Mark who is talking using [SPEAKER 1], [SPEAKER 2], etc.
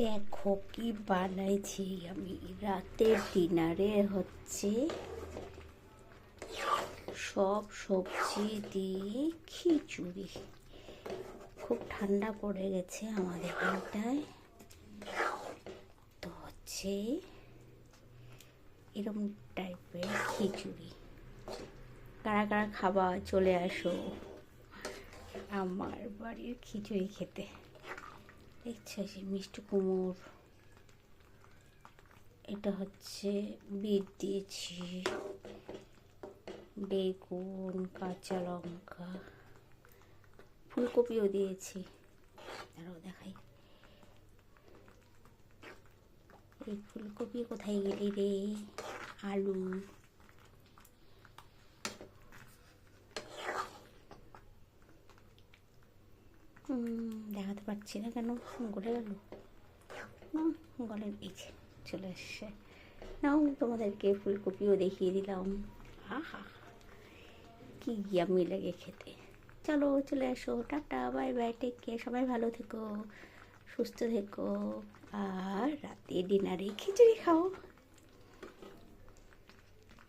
[SPEAKER 1] দেখো কি বানাইছি আমি। রাতের ডিনারে হচ্ছে সব সবজি দিয়ে খিচুড়ি। খুব ঠান্ডা পড়ে গেছে আমাদের এখানটায় তো হচ্ছে এরকম টাইপের খিচুড়ি। কারা কারা খাবা চলে আসো আমার বাড়ির খিচুড়ি খেতে। দেখছ সে মিষ্টি কুমড় এটা হচ্ছে বিট দিয়েছি। বেগুন, কাঁচা লঙ্কা, ফুলকপিও দিয়েছি। আরও দেখাই। এই ফুলকপি কোথায় গেলি রে? আলু। দেখাতে পারছি না কেন? গলে। গেল গলের বীজ চলে এসছে। নাও, তোমাদেরকে ফুলকপিও দেখিয়ে দিলাম। আহা কি ইয়ামি লাগে খেতে। চলো, চলে আসো tata, bye bye take care সবাই ভালো থেকো, সুস্থ থেকো। আর রাতে ডিনারে খিচুড়ি খাও।